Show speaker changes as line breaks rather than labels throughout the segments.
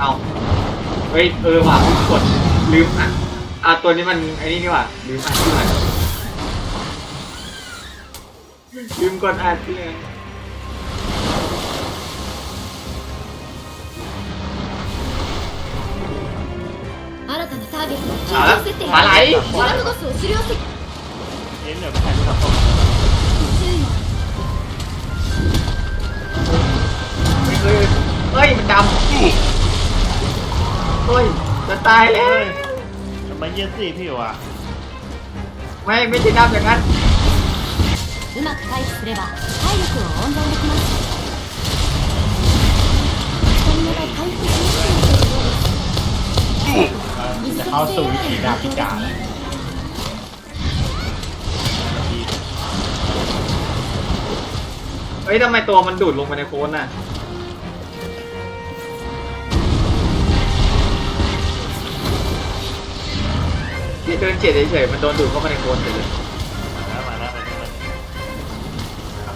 เอาเฮ้ยเออว่ะกดลืมอะอะตัวนี้มันไอ้นี่นี่ว่ะลืมอะที่ไหนลืมกดอัดเสี
ยงเอะมาไหล
เห็นเดี๋
เฮ้ยมันดำ เฮ้ยจะตายแล้ว
เฮ้ยทำไมเยี่ยสี่พี่วะ
ไม่ไม่ใช่ดำอย่างนั้น
うまく回避すれば体力を温存できますスタミナが回復しにくくなっているようです
จะเข้าสู่วิถีดาบพิการ
เฮ้ยทำไมตัวมันดูดลงไปในโคลนน่ะ เดินเฉียดเฉยๆมันโดนดูดเข้าไปในโคลนเลย
มาแล้วมาแล้วมาแล้ว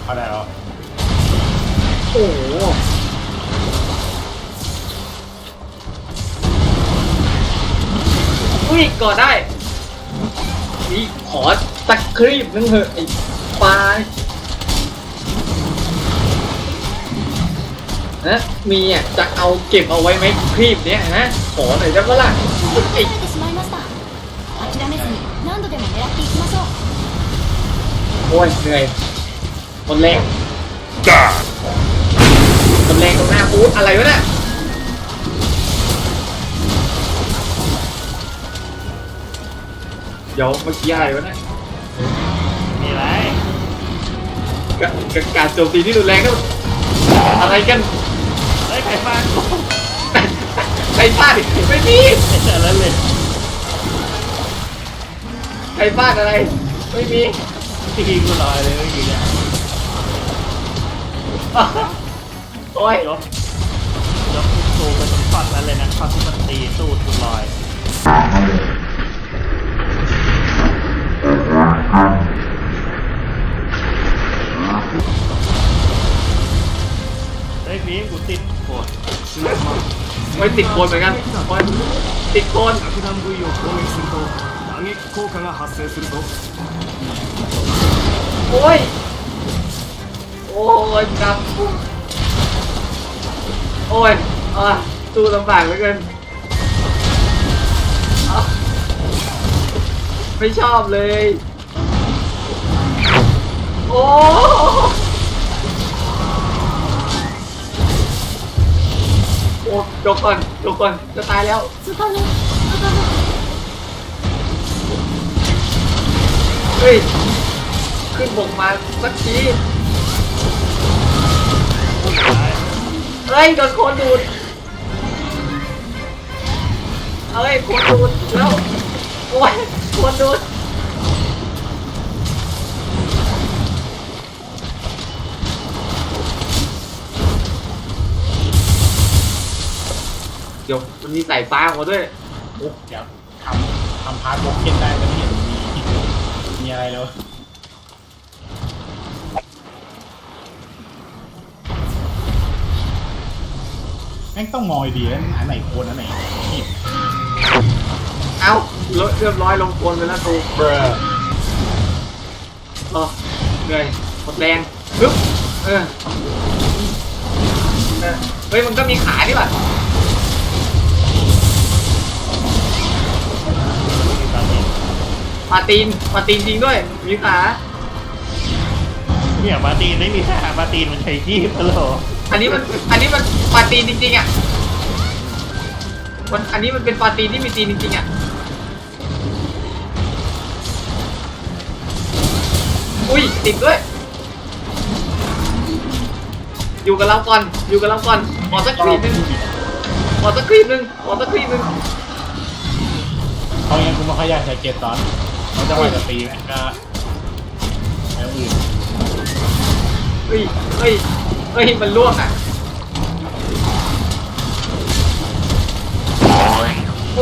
เข้าได้แล้ว
โอ้โหอุ้ยกอดได้นี่ขอตะครีบนึงเถอะไอ้ปลานะมีอะจะเอาเก็บเอาไว้ไหมครีบเนี้ยฮะขอหน่อยได้ปะล่ะไอ้ โอ้ยเหนื่อยคนแรงคนแรงตรงหน้าอูดอะไรวะเนี่ยเดี๋ยวเมื่อกี้อะไรวะเนี่ย
มีอะไร
กะกะการโจมตีที่รุนแรงก็อะไรกัน
เฮ้ยใครฟังกู
ใครพลาดอีกไม่มี
ไม่เจอแล้วเลย
ใครพลาดอะไร ไม่มี
ตีกูลอยเลยเมื่อกี้เนี่ย
โอ้ย
ยกยกตูไปตรงช็อตนั้นเลยนะช็อตที่มันตีสู้ทุนลอยเฮ้ยพีมกูติดโคตร
ไม่ติดโคนเหมือนกันโอ้ยติดโคน
爆弾部位を攻撃すると打撃効果が発生するぞ
โอ้ย โอ้ยครับ โอ้ยอะตู้ลำบากเหลือเกินไม่ชอบเลย โอ้โอ้จบก่อนจบก่อนจะตายแล้ว
จะตายแล้วจะตายแล้ว
เฮ้ย ขึ้นบกมาสักทีเฮ้ยโดนโคนดูดเฮ้ยโคนดูดแล้วโอ้ยโคนดูดเดี๋ยวมันมีสายฟ้ามาด้วย
โอ้เดี๋ยวทำทำพาร์ทบล็อกเก็ตได้แต่ไม่เห็นมีมีอะไรแล้ว แม่งต้องมองดีๆแล้วอันไหนโคนอันไหนผิด
เอ้าเรียบร้อยลงโคนไปแล้วตู
เบรอ
เออเหนื่อยหมดแรงปึ๊บเออเออเฮ้ยมันก็มีขาดิว่ะมาตีนมาตีนจริงด้วย มีขา
เนี่ยมาตีนไม่มีท่ามาตีนมันใช้ยีบตลอด
อันนี้มันอันนี้มัน ปลาตีนจริงๆอะมันอันนี้มันเป็นปลาตีนที่มีตีนจริงๆอะอุ้ยติดด้วย อยู่กับเราก่อน อยู่กับเราก่อนขอสักครีมหนึงขอสักครีมหนึงขอสักครีมหนึง
เขายังกูไม่ค่อยอยากใช้เกตตอนเขาจะว่าจะตีแม่งก็แล้วอื่น
เฮ้ยเฮ้ยเฮ้ยมันล่วงอะ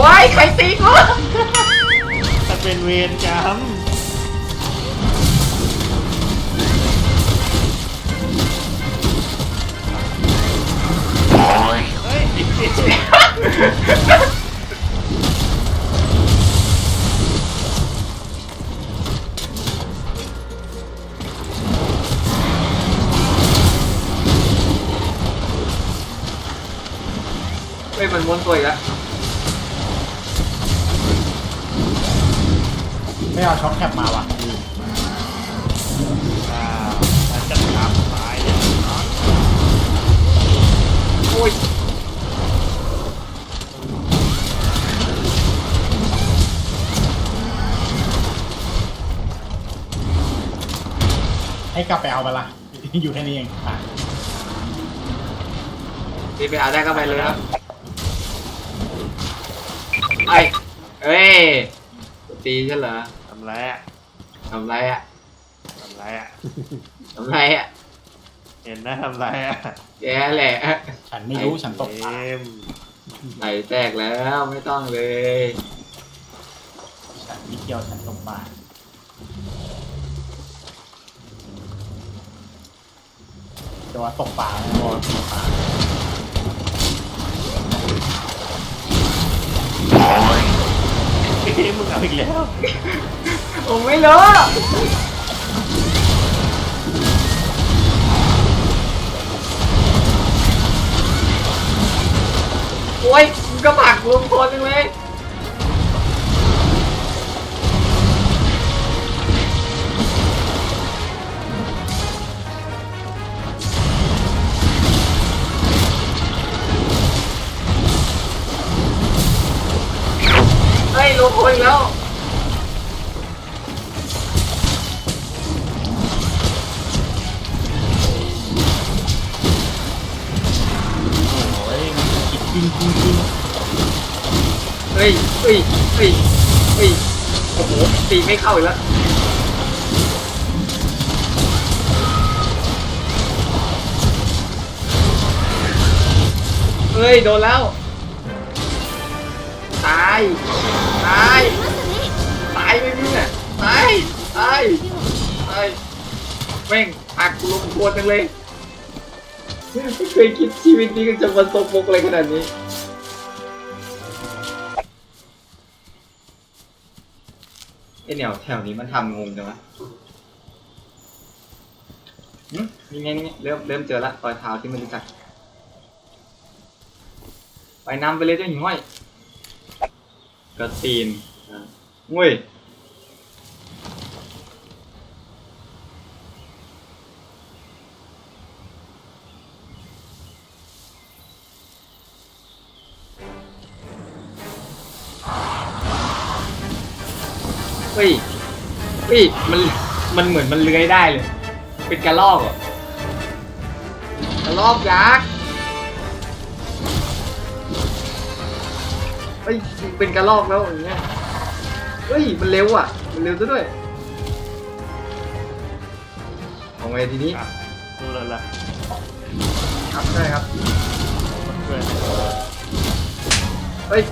ว้ายใครตีกู
ถ้าเป็นเวรกรรม
ให้กลับไปเอาไปละ อยู่แค่นี้เองอะ
ตีไปหาได้ก็ไปเลยครับไอ้เอ้ยตีฉันเหรอ
ทำไรอะ
ทำไรอะ
ทำไรอะ
ทำไรอะ
เห็นนะทำไรอะ
แกแหละ
ฉันไม่รู้ฉันตกปลา
เกม
ไหลแตกแล้วไม่ต้องเลย
ฉันไม่เกี่ยวฉันตกปลา จะว่าตกปลาบอกว่าตกปลา
เกมมึงเอาอีกแล้ว
ผมไม่รู้โอ้ยมึงก็ผลักรวมคนจังเลย เฮ้ยรวมคนอีกแล้ว
โอ้ยมันกินกินกินกิน
เฮ้ยเฮ้ยเฮ้ยเฮ้ยโอ้โหตีไม่เข้าอีกแล้วเฮ้ย โดนแล้ว ตาย ตาย ตายไปมึงอะตาย ตาย ตายแม่งหักลงโคตรจังเลยไม่เคยคิดชีวิตนี้จะมาตกมกอะไรขนาดนี้ไอแนวแถวนี้มันทำงงจังวะนี่ไงนี่ไงเริ่มเริ่มเจอละรอยเท้าที่ไม่รู้จัก ไปนำไปเลยเจ้าหญิงห้อย กระตีนอะงุ้ยเฮ้ยเฮ้ยมัน มันเหมือนมันเลื้อยได้เลย เป็นกระรอกเหรอกระรอกยักษ์ เฮ้ยเป็นกระลอกแล้วอย่างเงี้ยเฮ้ยมันเร็วอะ มันเร็วซะด้วยเอาไงทีนี้
อะดูเลยล่ะ
ครับใช่ครับ
เพื่อน
เฮ้ย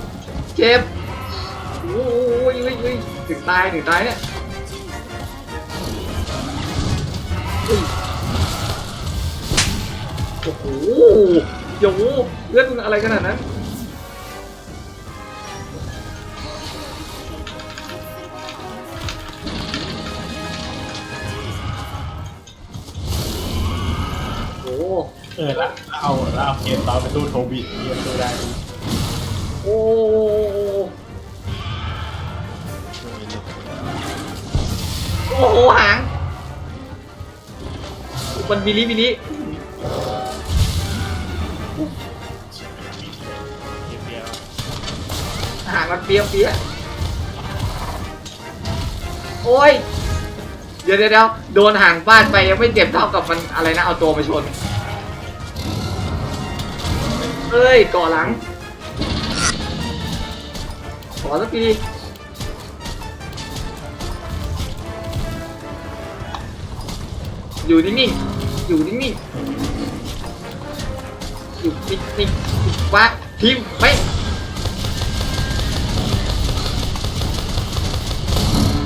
เจ็บโอ้ยเฮ้ยเฮ้ยถึงตายถึงตายเนี่ยเฮ้ยโอ้โหโยเลือดมึงอะไรขนาดนั้น
เออล้วเอาล้วเอาเกมต่อไปตู้โทบิเกมตู้ได้
โอ้โอ้โหหาง มันบิลิบิลิหางมันเปียกเปียโอ้ย เดี๋ยวเดี๋ยวโดนหางฟาดไปยังไม่เจ็บเท่ากับมันอะไรนะเอาตัวมาชน เอ้ยกาะหลังขอสักทีอยู่นิ่งๆอยู่นิ่งๆอยู่นิ่งๆว่าทีมไม่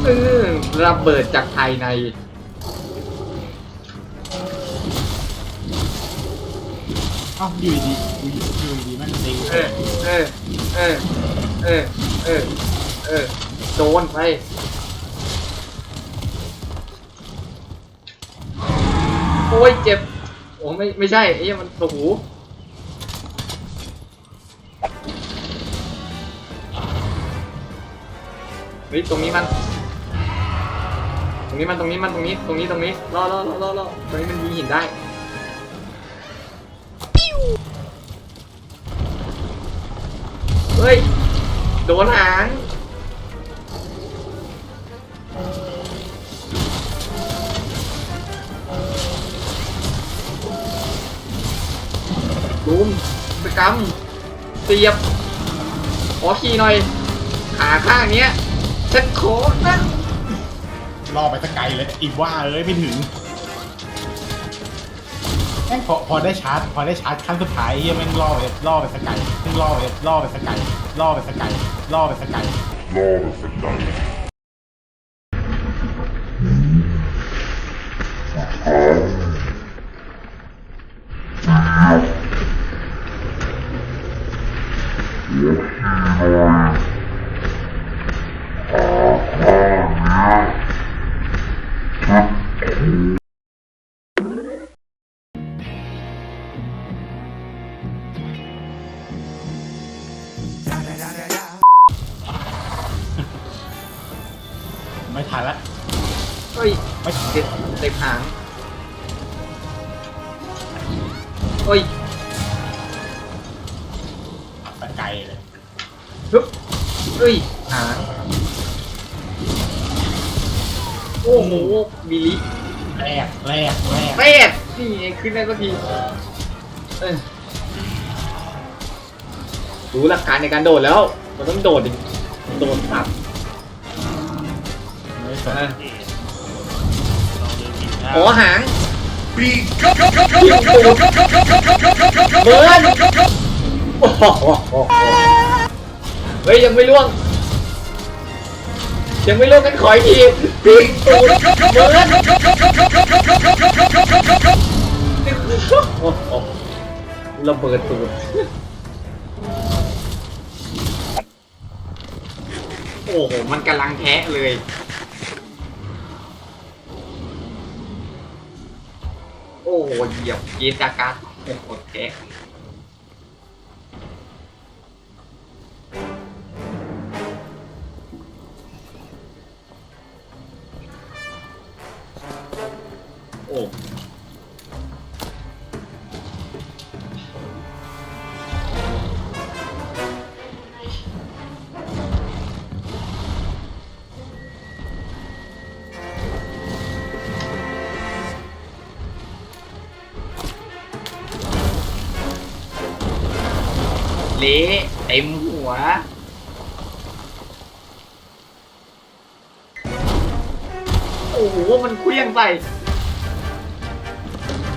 เออระเบิดจากภายใน
อ้าอยู่ดีๆอยู่ดี ม่งตี
เออเออเออเออเออเออโดนไปโอ้ยเจ็บโอ้ไม่ไม่ใช่ไอ้เหี้ยมันโอ้โหเฮ้ยตรงนี้มัน ตรงนี้มันตรงนี้มันตรงนี้ตรงนี้ตรงนี้รอรอรอรอรอตรงนี้มันยิงหินได้ ฮ้ย โดนหางลุมไปกำเสียบ ขอขี่หน่อย ขาข้างเนี้ยฉันขอนะ
ล่อไปสกไกลเลยอีกว่าเอ้ยไม่ถึง แม่งพอพอได้ชาร์จ พอได้ชาร์จขั้นสุดท้ายเฮียแม่งล่อไปล่อไปสกไกแม่งล่อไปล่อไปสกัดล่อไปสกัดล่อไปสกไกไม่ทันละ
เฮ้ย
ไม่
เด็ดเต็มหางเฮ้ย
สกไกเลย
ฮึบเฮ้ยหางโอ้โหบิลิ
แรกแรกแรก
เป็ดนี่ไงขึ้นได้สักทีเออรู้หลักการในการโดดแล้ว มันต้องโดดดิโดดสับ
ไม่ส
เอนอ
ลองดูกินข้าว
อ๋อหางเบิร์นโอ้โหเฮ้ยยังไม่ล่วง ยังไม่ล่วงกันขออีกทีปีกตูดเบิร์นโอ้โหระเบิดตูดโอ้โห มันกำลังแทะเลย โอ้โหเหยียบเยจาการโอเค เละเต็มหัว โอ้โห มันเคลี้ยงใส่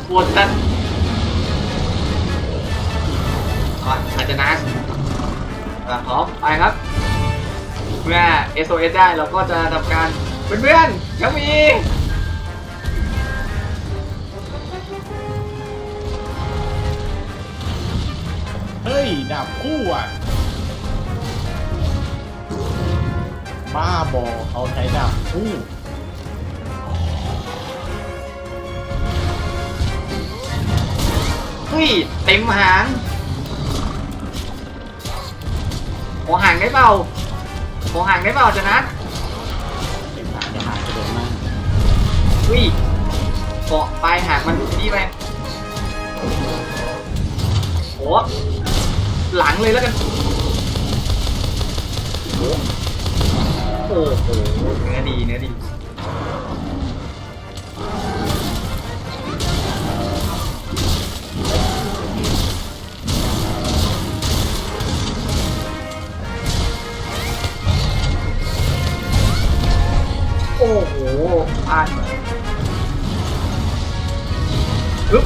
ปวดกันอะอาจจะนะอะพร้อมไปครับ เมื่อ SOS ได้เราก็จะทำการ เพื่อนๆยังมี
ดาบคู่อะ บ้าบอเขาใช้ดาบคู่
เฮ้ยเต็มหางขอห่างได้เปล่าขอห่างได้เปล่าจะนัด
เต็มหางจะหายจะโดนมาก
เฮ้ยเกาะปลายหางมันดีไปโอ้ หลังเลยแล้วกัน โอ้โหเนื้อดีเนื้อดีโอ้โหพลาดปึ๊บ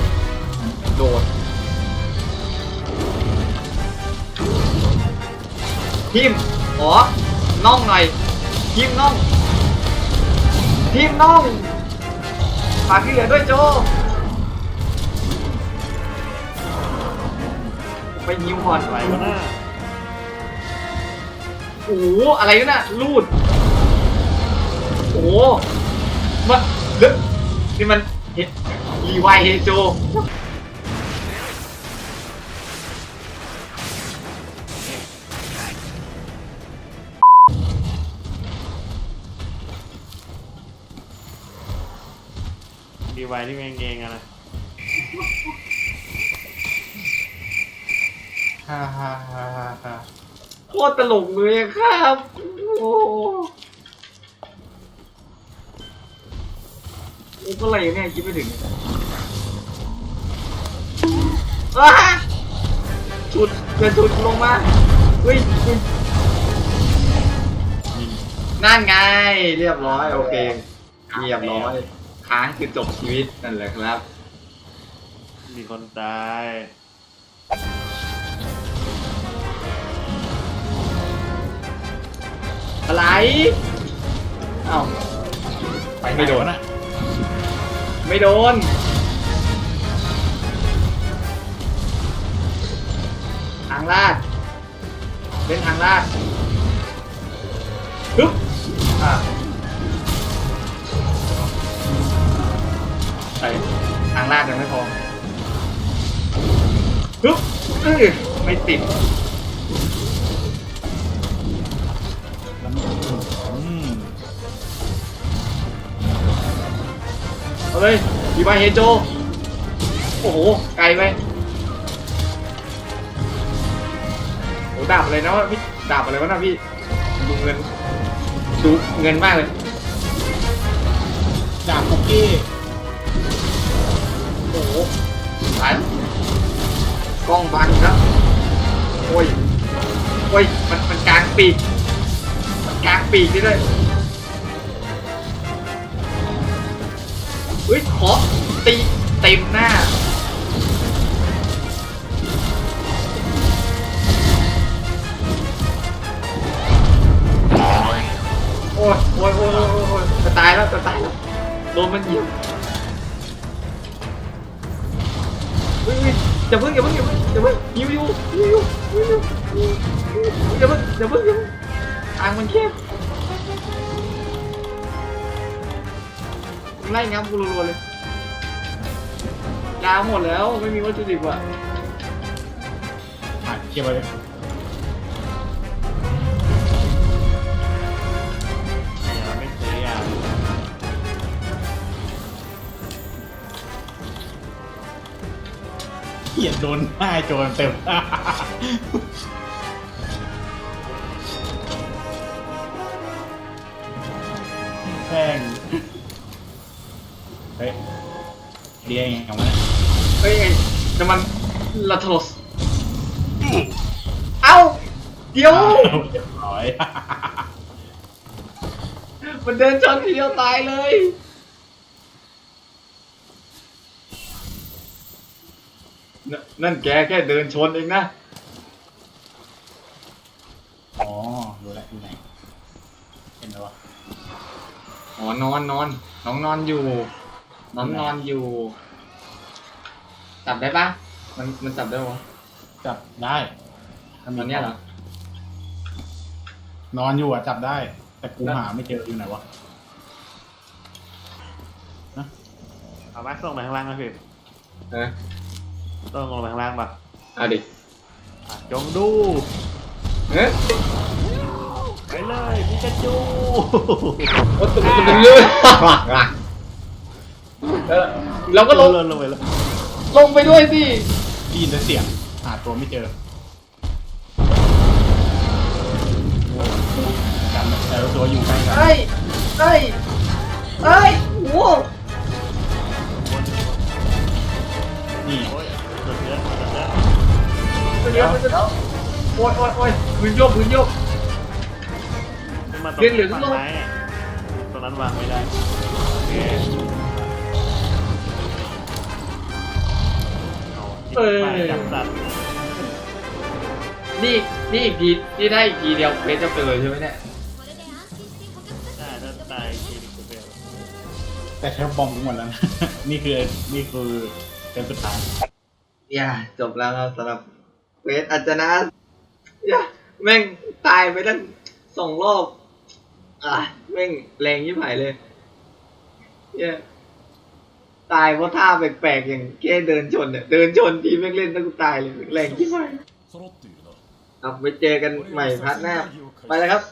ทิมขอน่องหน่อยทิมน่องทิมน่องฝากที่เหลือด้วยโจไปยิวก่อน
ไรวะน่า
โอ้โหอะไรวะน่ะลูดโอ้โหมาเฮ้ยนี่มันเฮรีไวเฮโจ
ดีไวที่แมงเกงอะนะ
ฮ่าฮ่าฮ่าฮ่าฮ่า
โคตรตลกเลยอะครับโอ้โหนี่ก็อะไรเนี่ยคิดไม่ถึงอ้าชุดเกินชุดลงมาเฮ้ยเฮ้ยนั่นไง เรียบร้อย โอเค เรียบร้อย ค้างคือจบชีวิตนั่นแหละครับ
มีคนตาย
อะไรเอ้า
ไปไหน
ไม่โดน
วะน่ะ
ไม่โดน ทางลาด เป็นทางลาดปึ๊บอะ ไปทางลาดยังไม่พอปึ๊บอื้อไม่ติด
อืม
เอาเลยดีบายเฮโจ โอ้โห ไกลไปโอ้ดาบอะไรนะวะพี่ดาบอะไรวะนะพี่ ดูเงินดูเงินมากเลย
ดาบคุกกี้
ตายกล้องบังครับโอ้ยโอ้ยมันมันกลางปีก มันกลางปีกนี่ด้วยเฮ้ยขอตีเต็มหน้าโอ้ยโอ้ยโอ้ยโอ้ยจะตายแล้วจะตายแล้วโดนมันเหยีย อย่าเพิ่งอย่าเพิ่งอย่าเพิ่งอย่าเพิ่งยิวยิวยิวยิวยิวยิวอย่าเพิ่งอย่าเพิ่งอย่าเพิ่งทางมันแคบไล่งับกูรัวๆเลยยาหมดแล้วไม่มีวัตถุดิบอะ
อะเก็บไว้เลย
เหี้
ยโดนหน้าโจรเต็มแพงเฮ้ยเรียงอย่างวะเนี่ย
เฮ้ยไงแต่มันละโทสเอ้า เดี๋ยว
เรียบร้อย
มันเดินชนทีเดียวตายเลย นนั่นแกแค่เดินชนเองนะ
อ๋อ รู้แล้วที่ไหน เห็นไหมวะ
อ๋อนอนนอน น้องนอนอยู่ น้องนอนอยู่ จับได้ปะมันมันจับได้ปะ
จับได้ถ้ามี
ตอนเนี้ยเหรอ น
อนอยู่อะจับได้ แต่กูหาไม่เจออยู่ไหนวะ
เอาแม็กส่งไปข้างล่างนะพี่
เออ
ต้องลงไปข้างล่างปะ
เอาดิ
อะจงดู
เอ๊ะ
ไปเลยพิกาจู
โอ้ตุ๊กตุ๊กตุ๊กเลยเออเราก็ลง
ลงลงไปเลย
ลงไปด้วยสิ
ได้ยินแต่เสียงหาตัวไม่เจอกันแต่ละตัวอยู่ใกล้กัน
เอ้ย เอ้ย เอ้ยโว้
นี่
โอ้ย เดี๋
ยวเดี๋ยวโอ้ยโอ้ยโอ้ยพื้นโยกพื้นโยก
ขึ้นมาตรง
เรียนเหลือง
ฝั่ง
ลง
ไม้อะตรงนั้นวางไม่ได้โอเคเอาที่ไปจับสัตว์
นี่นี่อีกทีนี่ได้อีกทีเดียวเพชรจะเจอใช่ไหมเนี่ย
ได้ถ้าตายทีนึงก็เปล
แต่ใช้บอมทั้งหมดแล้วนะ นี่คือ นี่คือเป็นสุดท้าย
อย่าจบแล้วครับสำหรับเวสอาจจะนะแม่งตายไปตั้งสองรอบ อะ แม่งแรงยิ่งหายเลยเนี่ยตายเพราะท่าแปลกๆอย่างแค่เดินชนเนี่ยเดินชนทีแม่งเล่นตั้งตายเลยแรงยิ่งหายลับไปเจอกันใหม่พัดหน้า ไปแล้วครับ